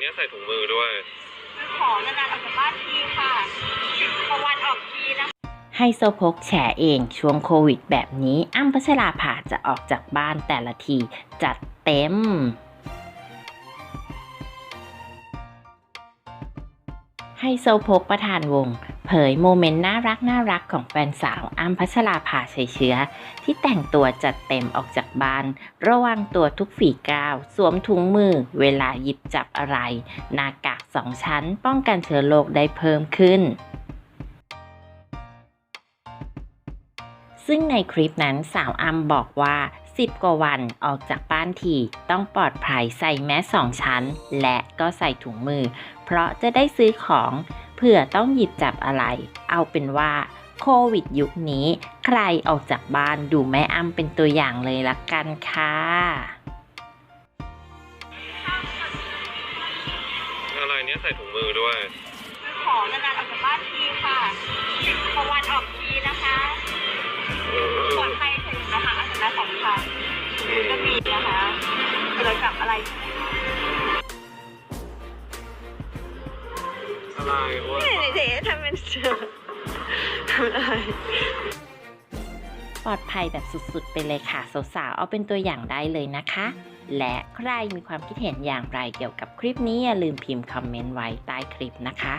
เนี้ยใส่ถุงมือด้วย ของนานๆออกจากบ้านทีค่ะพอวันออกทีนะคะ ไฮโซโพกแฉเองช่วงโควิดแบบนี้อ้ำพัชราภาจะออกจากบ้านแต่ละทีจัดเต็ม ไฮโซโพกประธานวง เผยโมเมนต์น่ารักน่ารักของแฟนสาวอ้ำพัชราภาชัยเชื้อ ที่แต่งตัวจัดเต็มออกจากบ้าน ระวังตัวทุกฝีก้าว สวมถุงมือ เวลาหยิบจับอะไร หน้ากากสองชั้น ป้องกันเชื้อโรคได้เพิ่มขึ้นซึ่งในคลิปนั้นสาวอัมบอกว่า 10 กว่าวันออกจากบ้านทีต้องปลอดภัยใส่แมสสองชั้น และก็ใส่ถุงมือ เพราะจะได้ซื้อของ เผื่อต้องหยิบจับอะไร เอาเป็นว่าโควิดยุคนี้ ใครออกจากบ้านดูแม่อ้ำเป็นตัวอย่างเลยละกันค่ะอะไรเนี้ยใส่ถุงมือด้วย ของนานๆออกจากบ้านทีค่ะพอวันออกทีนะคะเอปลออดภัยถึงนะคะอันนั้นสำคัญอืมก็มีนะคะเกี่ยวกับอะไร อะไรวะเจ๊ทำเป็นเชื่อทำอะไรปลอดภัยแบบสุดๆ ไปเลยค่ะ สาวๆ เอาเป็นตัวอย่างได้เลยนะคะ และใครมีความคิดเห็นอย่างไรเกี่ยวกับคลิปนี้อย่าลืมพิมพ์คอมเมนต์ไว้ใต้คลิปนะคะ